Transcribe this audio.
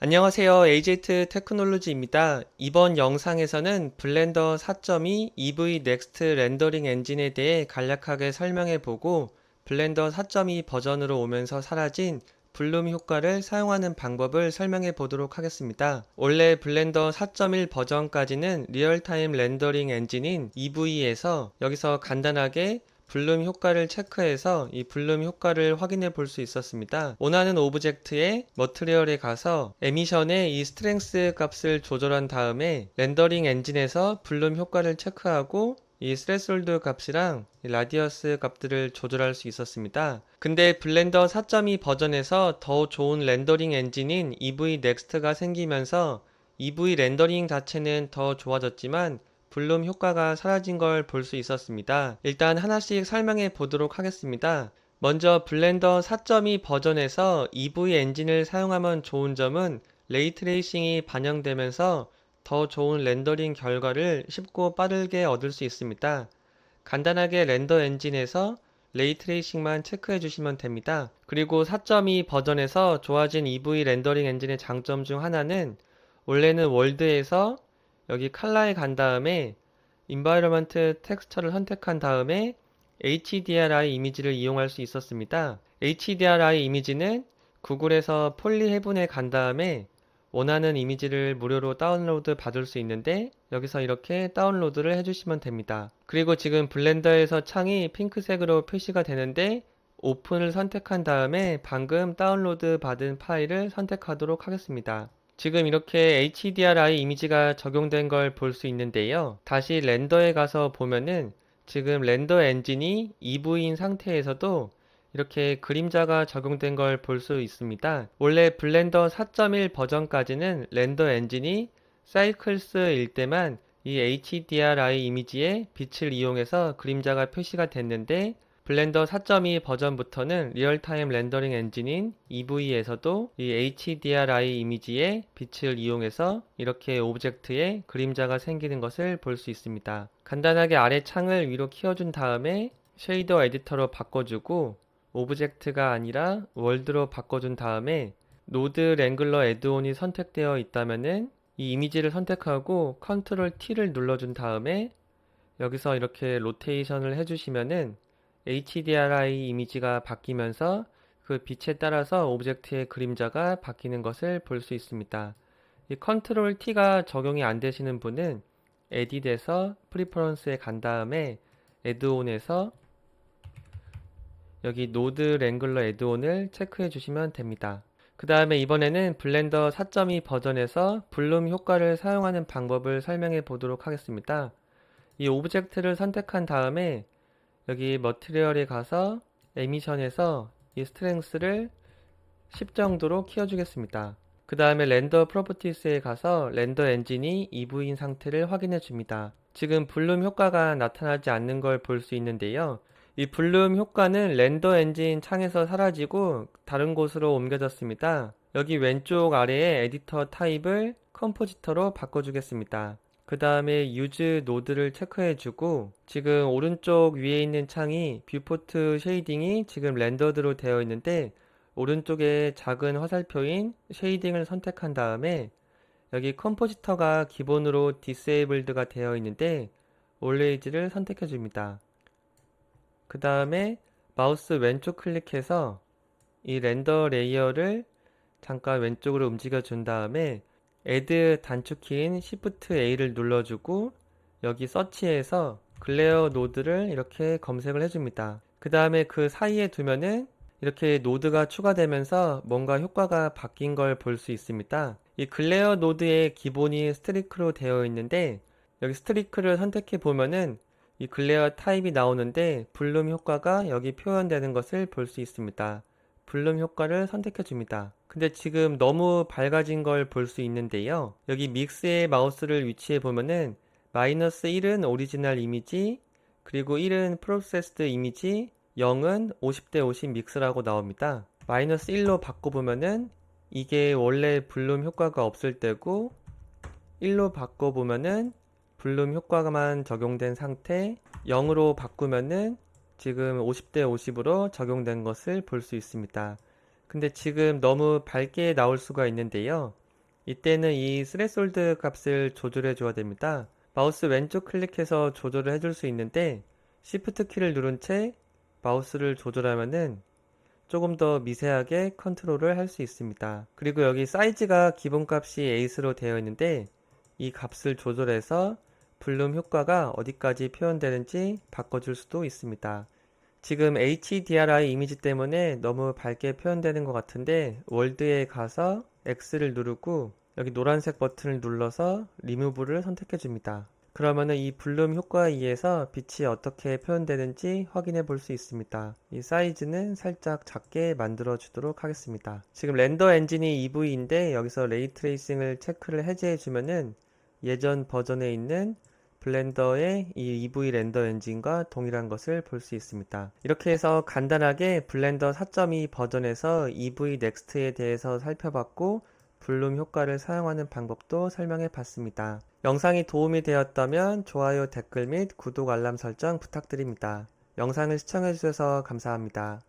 안녕하세요. AZ 테크놀로지입니다. 이번 영상에서는 블렌더 4.2 EV 넥스트 렌더링 엔진에 대해 간략하게 설명해 보고 블렌더 4.2 버전으로 오면서 사라진 블룸 효과를 사용하는 방법을 설명해 보도록 하겠습니다. 원래 블렌더 4.1 버전까지는 리얼타임 렌더링 엔진인 EV에서 여기서 간단하게 블룸 효과를 체크해서 이 블룸 효과를 확인해 볼 수 있었습니다. 원하는 오브젝트의 머트리얼에 가서 에미션의 이 스트렝스 값을 조절한 다음에 렌더링 엔진에서 블룸 효과를 체크하고 이 스레솔드 값이랑 이 라디어스 값들을 조절할 수 있었습니다. 근데 블렌더 4.2 버전에서 더 좋은 렌더링 엔진인 EV 넥스트가 생기면서 EV 렌더링 자체는 더 좋아졌지만 블룸 효과가 사라진 걸 볼 수 있었습니다. 일단 하나씩 설명해 보도록 하겠습니다. 먼저 블렌더 4.2 버전에서 EV 엔진을 사용하면 좋은 점은 레이트레이싱이 반영되면서 더 좋은 렌더링 결과를 쉽고 빠르게 얻을 수 있습니다. 간단하게 렌더 엔진에서 레이트레이싱만 체크해 주시면 됩니다. 그리고 4.2 버전에서 좋아진 EV 렌더링 엔진의 장점 중 하나는 원래는 월드에서 여기 컬러에 간 다음에 environment 텍스처를 선택한 다음에 HDRI 이미지를 이용할 수 있었습니다. HDRI 이미지는 구글에서 폴리 헤븐에 간 다음에 원하는 이미지를 무료로 다운로드 받을 수 있는데 여기서 이렇게 다운로드를 해주시면 됩니다. 그리고 지금 블렌더에서 창이 핑크색으로 표시가 되는데 오픈을 선택한 다음에 방금 다운로드 받은 파일을 선택하도록 하겠습니다. 지금 이렇게 HDRI 이미지가 적용된 걸 볼 수 있는데요. 다시 렌더에 가서 보면은 지금 렌더 엔진이 EV인 상태에서도 이렇게 그림자가 적용된 걸 볼 수 있습니다. 원래 블렌더 4.1 버전까지는 렌더 엔진이 사이클스일 때만 이 HDRI 이미지에 빛을 이용해서 그림자가 표시가 됐는데 블렌더 4.2 버전부터는 리얼타임 렌더링 엔진인 EV에서도 이 HDRI 이미지의 빛을 이용해서 이렇게 오브젝트에 그림자가 생기는 것을 볼 수 있습니다. 간단하게 아래 창을 위로 키워준 다음에 쉐이더 에디터로 바꿔주고 오브젝트가 아니라 월드로 바꿔준 다음에 노드 랭글러 에드온이 선택되어 있다면은 이 이미지를 선택하고 컨트롤 T를 눌러준 다음에 여기서 이렇게 로테이션을 해주시면은 HDRI 이미지가 바뀌면서 그 빛에 따라서 오브젝트의 그림자가 바뀌는 것을 볼 수 있습니다. 이 컨트롤 T가 적용이 안 되시는 분은 에딧에서 프리퍼런스에 간 다음에 에드온에서 여기 노드 랭글러 에드온을 체크해 주시면 됩니다. 그 다음에 이번에는 블렌더 4.2 버전에서 블룸 효과를 사용하는 방법을 설명해 보도록 하겠습니다. 이 오브젝트를 선택한 다음에 여기 머티리얼에 가서 에미션에서 이 스트렝스를 10 정도로 키워주겠습니다. 그 다음에 렌더 프로퍼티스에 가서 렌더 엔진이 EV인 상태를 확인해 줍니다. 지금 블룸 효과가 나타나지 않는 걸 볼 수 있는데요. 이 블룸 효과는 렌더 엔진 창에서 사라지고 다른 곳으로 옮겨졌습니다. 여기 왼쪽 아래에 에디터 타입을 컴포지터로 바꿔주겠습니다. 그 다음에 유즈 노드를 체크해주고 지금 오른쪽 위에 있는 창이 뷰포트 쉐이딩이 지금 렌더드로 되어 있는데 오른쪽에 작은 화살표인 쉐이딩을 선택한 다음에 여기 컴포지터가 기본으로 디세이블드가 되어 있는데 올레이즈를 선택해 줍니다. 그 다음에 마우스 왼쪽 클릭해서 이 렌더 레이어를 잠깐 왼쪽으로 움직여 준 다음에 Add 단축키인 Shift A를 눌러주고 여기 서치에서 글레어 노드를 이렇게 검색을 해줍니다. 그 다음에 그 사이에 두면은 이렇게 노드가 추가되면서 뭔가 효과가 바뀐 걸 볼 수 있습니다. 이 글레어 노드의 기본이 스트리크로 되어 있는데 여기 스트리크를 선택해 보면은 이 글레어 타입이 나오는데 블룸 효과가 여기 표현되는 것을 볼 수 있습니다. 블룸 효과를 선택해 줍니다. 근데 지금 너무 밝아진 걸 볼 수 있는데요. 여기 믹스의 마우스를 위치해 보면은 마이너스 1은 오리지널 이미지, 그리고 1은 프로세스드 이미지, 0은 50대 50 믹스라고 나옵니다. 마이너스 1로 바꿔보면은 이게 원래 블룸 효과가 없을 때고 1로 바꿔보면은 블룸 효과만 적용된 상태 0으로 바꾸면은 지금 50대 50으로 적용된 것을 볼 수 있습니다. 근데 지금 너무 밝게 나올 수가 있는데요. 이때는 이 스레솔드 값을 조절해 줘야 됩니다. 마우스 왼쪽 클릭해서 조절을 해줄 수 있는데 Shift 키를 누른 채 마우스를 조절하면은 조금 더 미세하게 컨트롤을 할 수 있습니다. 그리고 여기 사이즈가 기본값이 8으로 되어 있는데 이 값을 조절해서 블룸 효과가 어디까지 표현되는지 바꿔줄 수도 있습니다. 지금 HDRI 이미지 때문에 너무 밝게 표현되는 것 같은데 월드에 가서 X를 누르고 여기 노란색 버튼을 눌러서 리무브를 선택해 줍니다. 그러면은 이 블룸 효과에 의해서 빛이 어떻게 표현되는지 확인해 볼 수 있습니다. 이 사이즈는 살짝 작게 만들어 주도록 하겠습니다. 지금 렌더 엔진이 EV인데 여기서 레이 트레이싱을 체크를 해제해 주면은 예전 버전에 있는 블렌더의 이 EV 렌더 엔진과 동일한 것을 볼 수 있습니다. 이렇게 해서 간단하게 블렌더 4.2 버전에서 EV 넥스트에 대해서 살펴봤고 블룸 효과를 사용하는 방법도 설명해 봤습니다. 영상이 도움이 되었다면 좋아요, 댓글 및 구독, 알람 설정 부탁드립니다. 영상을 시청해 주셔서 감사합니다.